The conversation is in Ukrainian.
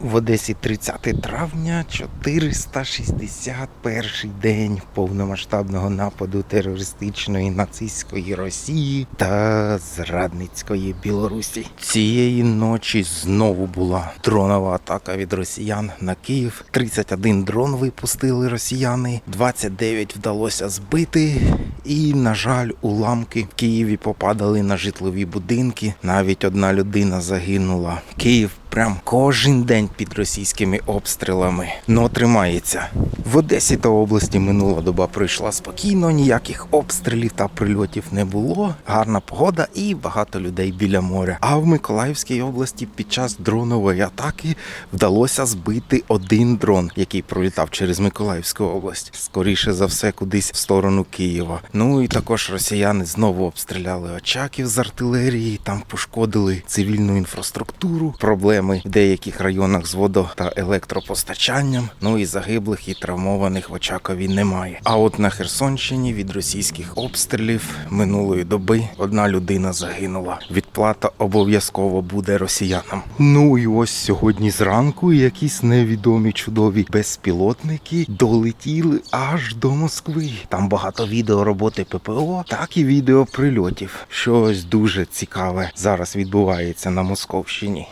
В Одесі 30 травня 461 день повномасштабного нападу терористичної нацистської Росії та зрадницької Білорусі. Цієї ночі знову була дронова атака від росіян на Київ. 31 дрон випустили росіяни, 29 вдалося збити. І, на жаль, уламки в Києві попадали на житлові будинки. Навіть одна людина загинула. Київ прям кожен день під російськими обстрілами. Но тримається. В Одесі та області минула доба пройшла спокійно, ніяких обстрілів та прильотів не було. Гарна погода і багато людей біля моря. А в Миколаївській області під час дронової атаки вдалося збити один дрон, який пролітав через Миколаївську область. Скоріше за все, кудись в сторону Києва. Ну і також росіяни знову обстріляли очаків з артилерії, там пошкодили цивільну інфраструктуру, проблеми в деяких районах з водо та електропостачанням. Ну і загиблих і травмованих в Очакові немає. А от на Херсонщині від російських обстрілів минулої доби одна людина загинула. Відплата обов'язково буде росіянам. Ну і ось сьогодні зранку якісь невідомі чудові безпілотники долетіли аж до Москви. Там багато відео роботи ППО, так і відео прильотів. Щось дуже цікаве зараз відбувається на Московщині.